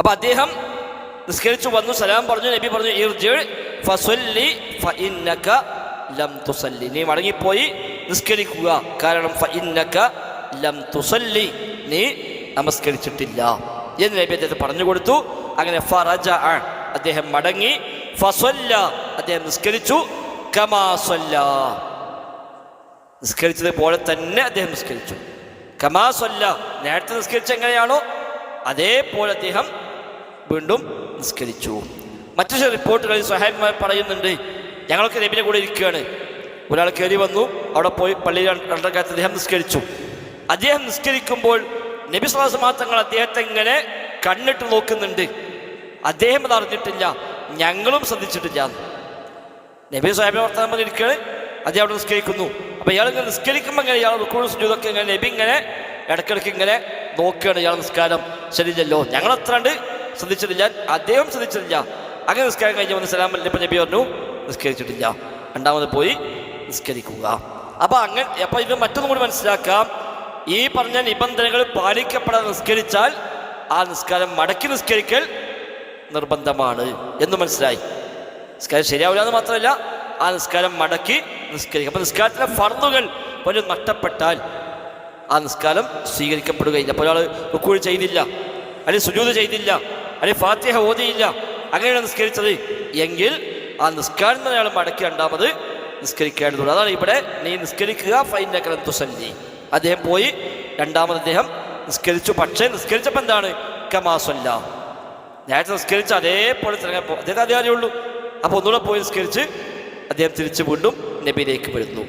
അപ്പൊ അദ്ദേഹം നിസ്കരിച്ചു വന്നു സലാം പറഞ്ഞു നബി പറഞ്ഞു ഫഇന്നക ലം നീ മടങ്ങിപ്പോയി നിസ്കരിക്കുക. കാരണം ഫഇന്നക ലം നീ നമസ്കരിച്ചിട്ടില്ല എന്ന് നബി അദ്ദേഹത്തെ പറഞ്ഞു കൊടുത്തു. അങ്ങനെ ഫറജ അദ്ദേഹം മടങ്ങി. അദ്ദേഹം നിസ്കരിച്ചു. കമാ സ്വല്ലാ. നിസ്കരിച്ചത് പോലെ തന്നെ അദ്ദേഹം നിസ്കരിച്ചു. കമാസല്ല നേരത്തെ നിസ്കരിച്ച എങ്ങനെയാണോ അതേപോലെ അദ്ദേഹം വീണ്ടും നിസ്കരിച്ചു. മറ്റു ചില റിപ്പോർട്ടുകളിൽ സഹായന്മാർ പറയുന്നുണ്ട് ഞങ്ങളൊക്കെ നബിന്റെ കൂടെ ഇരിക്കുകയാണ്. ഒരാൾ കയറി വന്നു അവിടെ പോയി പള്ളിയിൽ രണ്ടരക്കാലത്ത് അദ്ദേഹം നിസ്കരിച്ചു. അദ്ദേഹം നിസ്കരിക്കുമ്പോൾ നബി സ്വാസമാത്തങ്ങൾ അദ്ദേഹത്തെ ഇങ്ങനെ കണ്ണിട്ട് നോക്കുന്നുണ്ട്. അദ്ദേഹം അത് അറിഞ്ഞിട്ടില്ല ഞങ്ങളും ശ്രദ്ധിച്ചിട്ടില്ല. നബി സാഹിബിനെ വർത്തമാനം പറഞ്ഞിരിക്കുകയാണ് അദ്ദേഹം അവിടെ നിസ്കരിക്കുന്നു. അപ്പോൾ ഇയാൾ ഇങ്ങനെ നിസ്കരിക്കുമ്പോൾ ഇങ്ങനെ ഇയാൾ റുക്കൂൾ സുജൂദൊക്കെ ഇങ്ങനെ നബി ഇങ്ങനെ ഇടയ്ക്കിടയ്ക്ക് ഇങ്ങനെ നോക്കുകയാണ് ഇയാൾ നിസ്കാരം. ശരിയല്ലോ ഞങ്ങൾ ശ്രദ്ധിച്ചിട്ടില്ല. അദ്ദേഹം ശ്രദ്ധിച്ചിട്ടില്ല. അങ്ങനെ നിസ്കാരം കഴിഞ്ഞ് വന്ന് സലാം അല്ലെ നബി പറഞ്ഞു നിസ്കരിച്ചിട്ടില്ല. രണ്ടാമത് പോയി നിസ്കരിക്കുക. അപ്പൊ അങ്ങനെ അപ്പൊ ഇത് മറ്റൊന്നും കൂടി മനസ്സിലാക്കാം. ഈ പറഞ്ഞ നിബന്ധനകൾ പാലിക്കപ്പെടാതെ നിസ്കരിച്ചാൽ ആ നിസ്കാരം മടക്കി നിസ്കരിക്കൽ നിർബന്ധമാണ് എന്ന് മനസ്സിലായി. നിസ്കാരം ശരിയാവില്ല എന്ന് മാത്രമല്ല ആ നിസ്കാരം മടക്കി നിസ്കരിക്കുക. അപ്പം നിസ്കാരത്തിലെ ഫർദുകൾ പോലും നഷ്ടപ്പെട്ടാൽ ആ നിസ്കാരം സ്വീകരിക്കപ്പെടുകയില്ല. അപ്പോൾ ഒരാൾ റുക്കൂഴ് ചെയ്തില്ല അല്ലെങ്കിൽ സുജൂത് ചെയ്തില്ല അല്ലെങ്കിൽ ഫാത്തിഹ ഓതിയില്ല. അങ്ങനെയാണ് നിസ്കരിച്ചത്. എങ്കിൽ ആ നിസ്കാരം തന്നെ അയാൾ മടക്കി രണ്ടാമത് നിസ്കരിക്കേണ്ടതുണ്ട്. അതാണ് ഇവിടെ നീ നിസ്കരിക്കുക ഫൈനക്കലം തുസല്ലി. അദ്ദേഹം പോയി രണ്ടാമത് അദ്ദേഹം നിസ്കരിച്ചു. പക്ഷേ നിസ്കരിച്ചപ്പോൾ എന്താണ്? കമാസല്ല നേരത്തെ നിസ്കരിച്ച് അതേപോലെ തിരഞ്ഞാൽ അദ്ദേഹത്തെ അതേ അറിയുള്ളൂ അപ്പോൾ ഒന്നുകൂടെ പോയി നിസ്കരിച്ച് അദ്ദേഹം തിരിച്ചു വീണ്ടും നബിയിലേക്ക് വരുന്നു.